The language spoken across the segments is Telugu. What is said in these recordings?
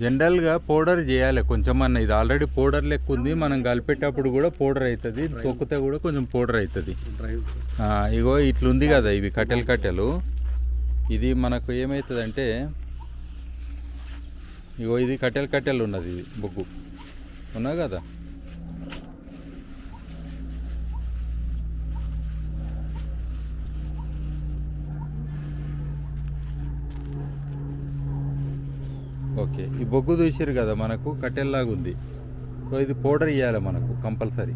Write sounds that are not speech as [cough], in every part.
జనరల్గా పౌడర్ చేయాలి కొంచెం అన్న ఇది ఆల్రెడీ పౌడర్ లెక్క ఉంది. మనం కలిపేటప్పుడు కూడా పౌడర్ అవుతుంది తొక్కితే కూడా కొంచెం పౌడర్ అవుతుంది ఇగో ఇట్లుంది కదా ఇవి కట్టెలు కట్టెలు. ఇది మనకు ఏమవుతుందంటే ఇగో ఇది కట్టెలు కట్టెలు ఉన్నది ఇది బొగ్గు. ఉన్నా కదా? ఓకే. ఈ బొగ్గు చూసారు కదా మనకు కట్టెల్లాగా ఉంది. సో ఇది పౌడర్ ఇవ్వాలి మనకు కంపల్సరీ.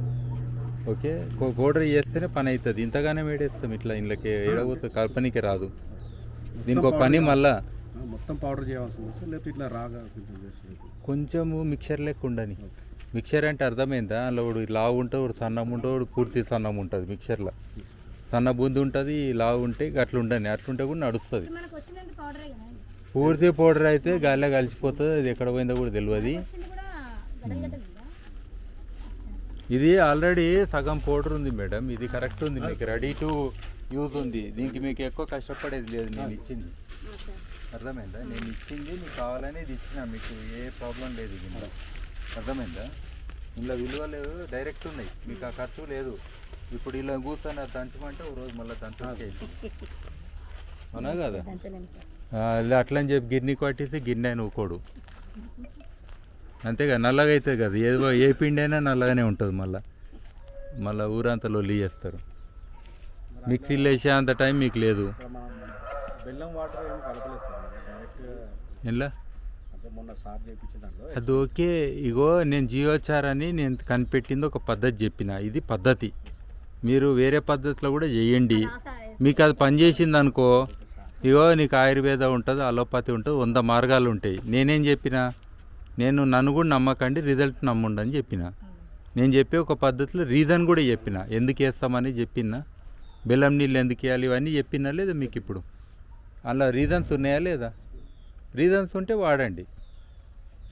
ఓకే. కో- పౌడర్ చేస్తేనే పని అవుతుంది ఇంతగానే వేడేస్తాం ఇట్లా ఇంట్లోకి ఏడవతో కల్పనకి రాదు. దీనికి ఒక పని మళ్ళా మొత్తం పౌడర్ చేయాల్సి లేకపోతే ఇట్లా రాగా కొంచెము మిక్చర్ లెక్క ఉండని. మిక్చర్ అంటే అర్థమైందా? అందులో ఒకడు లావు ఉంటుంది ఒకడు సన్నం ఉంటుంది ఒకడు పూర్తి సన్నం ఉంటుంది మిక్చర్లో. సన్న బూంది ఉంటుంది లావు ఉంటే అట్లా ఉండని అట్లుంటే కూడా నడుస్తుంది. పూర్తి పౌడర్ అయితే గాలిలో కలిసిపోతుంది. అది ఎక్కడ పోయిందో కూడా తెలియదు ఇది ఆల్రెడీ సగం పౌడర్ ఉంది మేడం. ఇది కరెక్ట్ ఉంది మీకు. రెడీ టు యూజ్ ఉంది. దీనికి మీకు ఎక్కువ కష్టపడేది లేదు నేను ఇచ్చింది. అర్థమైందా? నేను ఇచ్చింది మీకు కావాలని ఇది ఇచ్చిన. మీకు ఏ ప్రాబ్లం లేదు ఇందులో అర్థమైందా? ఇందులో విలువ లేదు డైరెక్ట్ ఉన్నాయి. మీకు ఆ ఖర్చు లేదు. ఇప్పుడు ఇలా కూర్చొని అది దంచమంటే ఒక రోజు మళ్ళీ దంచు అవునా కదా? దంచలేము సార్ ఆ, ఇలా అట్లా అని చెప్పి గిన్నె కొట్టేసి గిన్నె అని ఊకోడు. అంతేగా నల్లగా అవుతుంది కదా. ఏదో ఏ పిండి అయినా నల్లగానే ఉంటుంది మళ్ళీ. మళ్ళీ ఊరంతా లొల్లి చేస్తారు. మిక్సీలో వేసే అంత టైం మీకు లేదు. ఎలా అది ఓకే. ఇగో నేను జియోచార్ అని నేను కనిపెట్టింది ఒక పద్ధతి చెప్పిన. ఇది పద్ధతి. మీరు వేరే పద్ధతిలో కూడా చేయండి. మీకు అది పనిచేసింది అనుకో ఇగో నీకు ఆయుర్వేద ఉంటుంది అలోపతి ఉంటుంది వంద మార్గాలు ఉంటాయి. నేనేం చెప్పిన? నేను నన్ను కూడా నమ్మకండి రిజల్ట్ నమ్మండి అని చెప్పిన. నేను చెప్పే ఒక పద్ధతిలో రీజన్ కూడా చెప్పిన. ఎందుకు వేస్తామని చెప్పిన. బెల్లం నీళ్ళు ఎందుకు వేయాలి ఇవన్నీ చెప్పినా లేదా మీకు ఇప్పుడు? అలా రీజన్స్ ఉన్నాయా లేదా? రీజన్స్ ఉంటే వాడండి.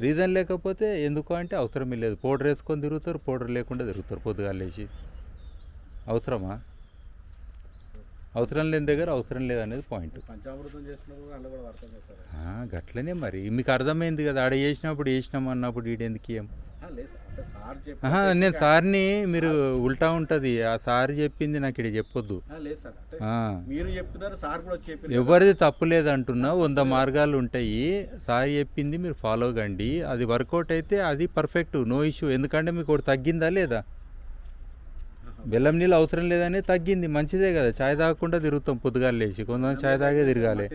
రీజన్ లేకపోతే ఎందుకు అంటే అవసరం లేదు. పౌడర్ వేసుకొని తిరుగుతారు పౌడర్ లేకుండా తిరుగుతారు పొద్దుగాలు లేచి. అవసరమా? అవసరం లేని దగ్గర అవసరం లేదనేది పాయింట్ గట్లనే మరి. మీకు అర్థమైంది కదా ఆడ చేసినప్పుడు చేసినాం అన్నప్పుడు ఈడెందుకు ఏం నేను సార్ని మీరు ఉల్టా ఉంటుంది. ఆ సార్ చెప్పింది నాకు ఇక్కడ చెప్పొద్దు. ఎవరిది తప్పు లేదంటున్నా వంద మార్గాలు ఉంటాయి. సార్ చెప్పింది మీరు ఫాలో కండి. అది వర్కౌట్ అయితే అది పర్ఫెక్ట్ నో ఇష్యూ ఎందుకంటే మీకు ఒకటి తగ్గిందా లేదా? బెల్లం నీళ్ళు అవసరం లేదని తగ్గింది. మంచిదే కదా. చాయ్ తాగకుండా తిరుగుతాం పొద్దుగాలు లేచి. కొంతమంది చాయ్ తాగే తిరగాలి.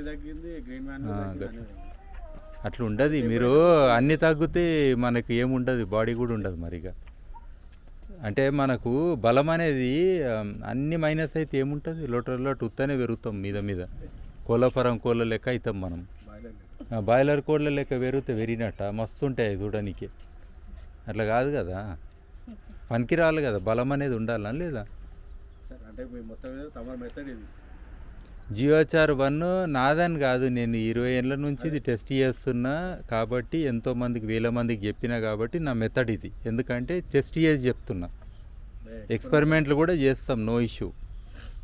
అట్లా ఉండదు. మీరు అన్ని తగ్గితే మనకి ఏముండదు బాడీ కూడా ఉండదు మరిగా అంటే మనకు బలం అనేది అన్ని మైనస్ అయితే ఏముంటుంది? లోటర్ లోటు ఉత్తనే పెరుగుతాం మీద మీద. కోళ్ళఫరం కోళ్ళ లెక్క అవుతాం మనం. బాయిలర్ కోళ్ళ లెక్క పెరిగితే పెరిగినట్ట. మస్తు ఉంటాయి చూడడానికి అట్లా కాదు కదా. పనికి రావాలి కదా బలం అనేది ఉండాలా లేదా? అంటే మొత్తం మీద తమ మెథడ్ ఇది. జియోచార్ వన్ నాదని కాదు నేను ఇరవై ఏళ్ళ నుంచి ఇది టెస్ట్ చేస్తున్నా కాబట్టి ఎంతో మందికి వేల మందికి చెప్పినా కాబట్టి నా మెథడ్ ఇది. ఎందుకంటే టెస్ట్ చేసి చెప్తున్నా. ఎక్స్పెరిమెంట్లు కూడా చేస్తాం నో ఇష్యూ.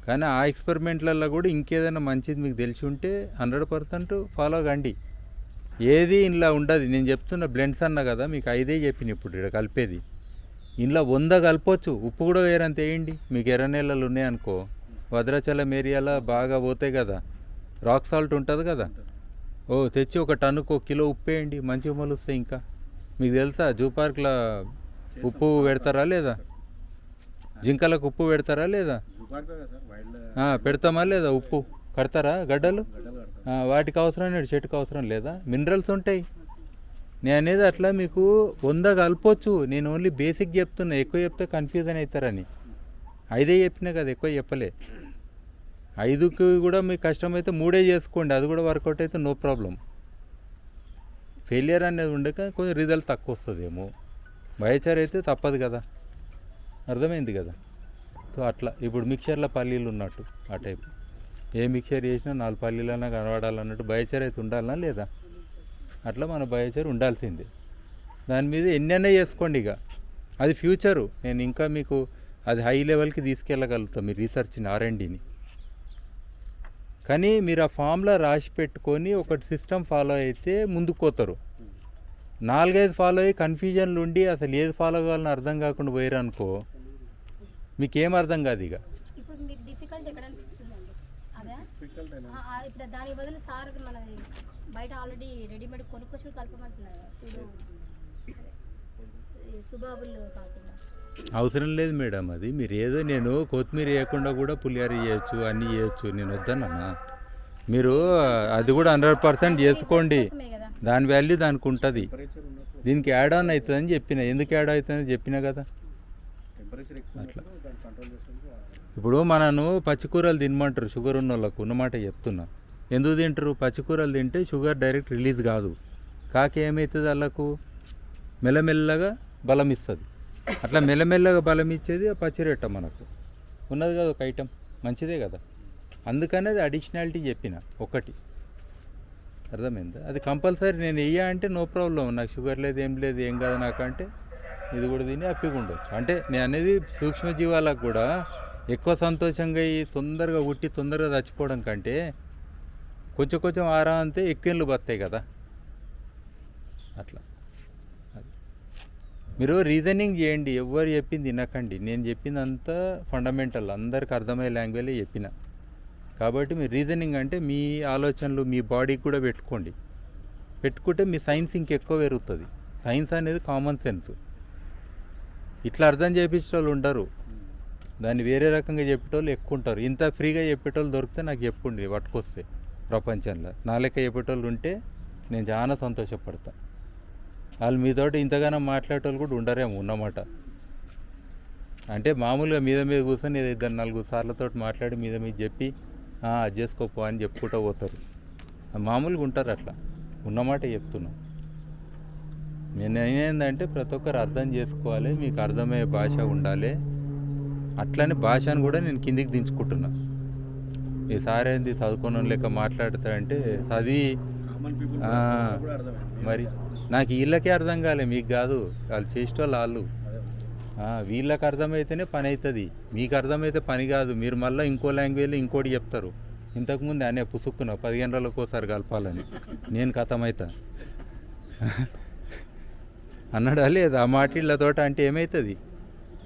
కానీ ఆ ఎక్స్పెరిమెంట్లలో కూడా ఇంకేదైనా మంచిది మీకు తెలిసి ఉంటే హండ్రెడ్ పర్సెంట్ ఫాలో కండి. ఏది ఇంట్లో ఉండదు. నేను చెప్తున్న బ్లెండ్స్ అన్న కదా మీకు ఐదే చెప్పిన ఇప్పుడు ఇక్కడ కలిపేది. ఇంట్లో వంద కలపొచ్చు ఉప్పు కూడా వేరంత వేయండి. మీకు ఎర్ర నీళ్ళలు ఉన్నాయనుకో. భద్రాచలం ఏరియాలో బాగా పోతాయి కదా. రాక్ సాల్ట్ ఉంటుంది కదా. ఓ తెచ్చి ఒక టన్నుకు ఒక కిలో ఉప్పు వేయండి. మంచిగా మొలుస్తాయి ఇంకా. మీకు తెలుసా జూ పార్క్లో ఉప్పు పెడతారా లేదా? జింకలకు ఉప్పు పెడతారా లేదా? పెడతామా లేదా ఉప్పు? కడతారా గడ్డలు? వాటికి అవసరం లేదు చెట్టుకు అవసరం లేదా? మినరల్స్ ఉంటాయి. నేను అనేది అట్లా మీకు వంద కలపొచ్చు నేను ఓన్లీ బేసిక్ చెప్తున్నా ఎక్కువ చెప్తే కన్ఫ్యూజన్ అవుతారని ఐదే చెప్పినా కదా ఎక్కువ చెప్పలే. ఐదుకి కూడా మీకు కష్టమైతే మూడే చేసుకోండి అది కూడా వర్కౌట్ అయితే నో ప్రాబ్లం ఫెయిలియర్ అనేది ఉండక కొంచెం రిజల్ట్ తక్కువ వస్తుందేమో. బయచారు అయితే తప్పదు కదా. అర్థమైంది కదా? సో అట్లా. ఇప్పుడు మిక్చర్లో పల్లీలు ఉన్నట్టు ఆ టైప్ ఏ మిక్చర్ చేసినా నాలుగు పల్లీలైనా కనబడాలన్నట్టు బయచర్ అయితే ఉండాలనా లేదా? అట్లా మన బయోచర్ ఉండాల్సిందే. దాని మీద ఎన్నైనా చేసుకోండి ఇక. అది ఫ్యూచరు. నేను ఇంకా మీకు అది హై లెవెల్కి తీసుకెళ్ళగలుగుతాం మీ రీసెర్చ్ని ఆర్ఎండిని కానీ మీరు ఆ ఫామ్లో రాసి పెట్టుకొని ఒకటి సిస్టమ్ ఫాలో అయితే ముందుకు పోతారు. నాలుగైదు ఫాలో అయ్యి కన్ఫ్యూజన్లు ఉండి అసలు ఏది ఫాలో కావాలని అర్థం కాకుండా పోయారు అనుకో మీకేం అర్థం కాదు ఇక. అదే? ఇప్పుడు దాని బదులు సార్ మన బయట ఆల్రెడీ రెడీమేడ్ కొనుక్కొచ్చి కలపమంటున్నారు సుబాబులు కాకుండా. అవసరం లేదు మేడం అది. మీరు ఏదో నేను కొత్తిమీర వేయకుండా కూడా పులిహార చేయొచ్చు అన్నీ చేయొచ్చు నేను వద్దన్నా మీరు అది కూడా హండ్రెడ్ పర్సెంట్ చేసుకోండి. దాని వాల్యూ దానికి ఉంటుంది. దీనికి యాడ్ ఆన్ అవుతుందని చెప్పిన. ఎందుకు యాడ్ అవుతుందని చెప్పినా కదా? టెంపరేచర్ ఇప్పుడు మనను పచ్చికూరలు తినమంటారు షుగర్ ఉన్న వాళ్ళకు ఉన్నమాట చెప్తున్నా. ఎందుకు తింటారు? పచ్చికూరలు తింటే షుగర్ డైరెక్ట్ రిలీజ్ కాదు. కాకి ఏమవుతుంది వాళ్ళకు? మెల్లమెల్లగా బలం ఇస్తుంది. అట్లా మెల్లమెల్లగా బలం ఇచ్చేది ఆ పచ్చిరొట్ట మనకు. ఉన్నది కదా ఒక ఐటెం మంచిదే కదా. అందుకనే అది అడిషనాలిటీ చెప్పిన ఒకటి. అర్థమైందా? అది కంపల్సరీ నేను వెయ్యా అంటే నో ప్రాబ్లం నాకు షుగర్ లేదు ఏం లేదు ఏం కాదు నాకంటే ఇది కూడా తిని హ్యాపీగా ఉండొచ్చు. అంటే నేను అనేది సూక్ష్మజీవాలకు కూడా ఎక్కువ సంతోషంగా అయ్యి తొందరగా ఉట్టి తొందరగా చచ్చిపోవడం కంటే కొంచెం కొంచెం ఆరా అంతే ఎక్కువలు బతాయి కదా. అట్లా. మీరు రీజనింగ్ చేయండి ఎవరు చెప్పింది వినకండి. నేను చెప్పింది అంతా ఫండమెంటల్ అందరికి అర్థమయ్యే లాంగ్వేజ్లో చెప్పిన. కాబట్టి మీరు రీజనింగ్ అంటే మీ ఆలోచనలు మీ బాడీకి కూడా పెట్టుకోండి. పెట్టుకుంటే మీ సైన్స్ ఇంకెక్కువ పెరుగుతుంది. సైన్స్ అనేది కామన్ సెన్స్. ఇట్లా అర్థం చేపించే వాళ్ళు ఉండరు. దాన్ని వేరే రకంగా చెప్పేటోళ్ళు ఎక్కువ ఉంటారు ఇంత ఫ్రీగా చెప్పేటోళ్ళు దొరికితే నాకు చెప్పుండి పట్టుకొస్తే ప్రపంచంలో. నా లెక్క చెప్పేటోళ్ళు ఉంటే నేను చాలా సంతోషపడతా. వాళ్ళు మీతోటి ఇంతగానో మాట్లాడేటోళ్ళు కూడా ఉండరేమో ఉన్నమాట. అంటే మామూలుగా మీద మీద కూర్చొని ఇద్దరు నాలుగు సార్లతో మాట్లాడి మీద మీద చెప్పి అది చేసుకోపో అని చెప్పుకుంటూ పోతారు. మామూలుగా ఉంటారు అట్లా. ఉన్నమాట చెప్తున్నాం. నేను ఏంటంటే ప్రతి ఒక్కరు అర్థం చేసుకోవాలి మీకు అర్థమయ్యే భాష ఉండాలి. అట్లనే భాషను కూడా నేను కిందికి దించుకుంటున్నా. ఈ సార్ ఏంది చదువుకున్న లెక్క మాట్లాడతారంటే చదివి అర్థమైంది. మరి నాకు వీళ్ళకే అర్థం కాలే మీకు కాదు. వాళ్ళు చేసేటోళ్ళు వాళ్ళు. అదే. ఆ, వీళ్ళకి అర్థమైతేనే పని అవుతుంది మీకు అర్థమైతే పని కాదు. మీరు మళ్ళీ ఇంకో లాంగ్వేజ్లో ఇంకోటి చెప్తారు. ఇంతకుముందు అనే పుసుక్కున పదిహేను రోజులకు ఒకసారి కలపాలని. నేను కథమైతా. [laughs] అన్నాడా లేదు? ఆ మాట ఇళ్ళతోట అంటే ఏమవుతుంది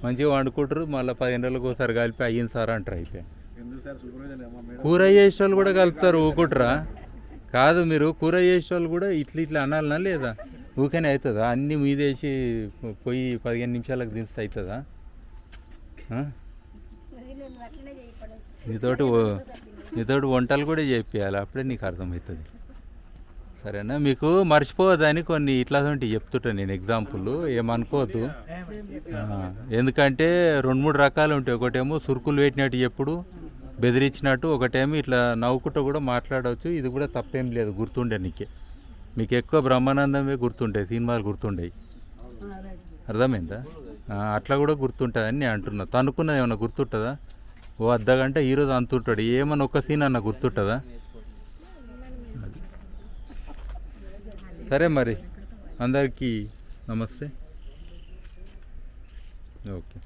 మంచిగా వండుకుంటారు మళ్ళీ పదిహేను రోజులకు ఒకసారి కలిపి అయ్యింది సార్ అంటారు మేడం? కూర చేసే వాళ్ళు కూడా కలుపుతారు ఊకుట్రా కాదు మీరు కూర చేసే వాళ్ళు కూడా ఇట్లా ఇట్లా అనాలనా లేదా? ఊకనే అవుతుందా? అన్నీ మీదేసి పోయి పదిహేను నిమిషాలకు దించితే అవుతుందా? నీతోటి నీతోటి వంటలు కూడా చేపియాలి అప్పుడే నీకు అర్థమవుతుంది. సరేనా? మీకు మర్చిపోవద్దని కొన్ని ఇట్లాంటి చెప్తుంటాను నేను ఎగ్జాంపుల్ ఏమనుకోవద్దు. ఎందుకంటే రెండు మూడు రకాలు ఉంటాయి. ఒకటేమో సురుకులు పెట్టినట్టు ఎప్పుడు బెదిరించినట్టు ఒకటేమో ఇట్లా నవ్వుకుంటూ కూడా మాట్లాడవచ్చు. ఇది కూడా తప్పేం లేదు గుర్తుండే నీకే. మీకు ఎక్కువ బ్రహ్మానందమే గుర్తుంటాయి సినిమాలు గుర్తుండేవి అర్థమైందా? అట్లా కూడా గుర్తుంటుందని నేను అంటున్నా. తనుకున్నది ఏమన్నా గుర్తుంటుందా? ఓ అర్ధ గంట ఈరోజు అంతుంటాడు. ఏమన్నా ఒక్క సీన్ అన్న గుర్తుంటుందా అది. సరే మరి. అందరికీ నమస్తే. ఓకే.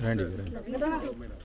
రండి రండి.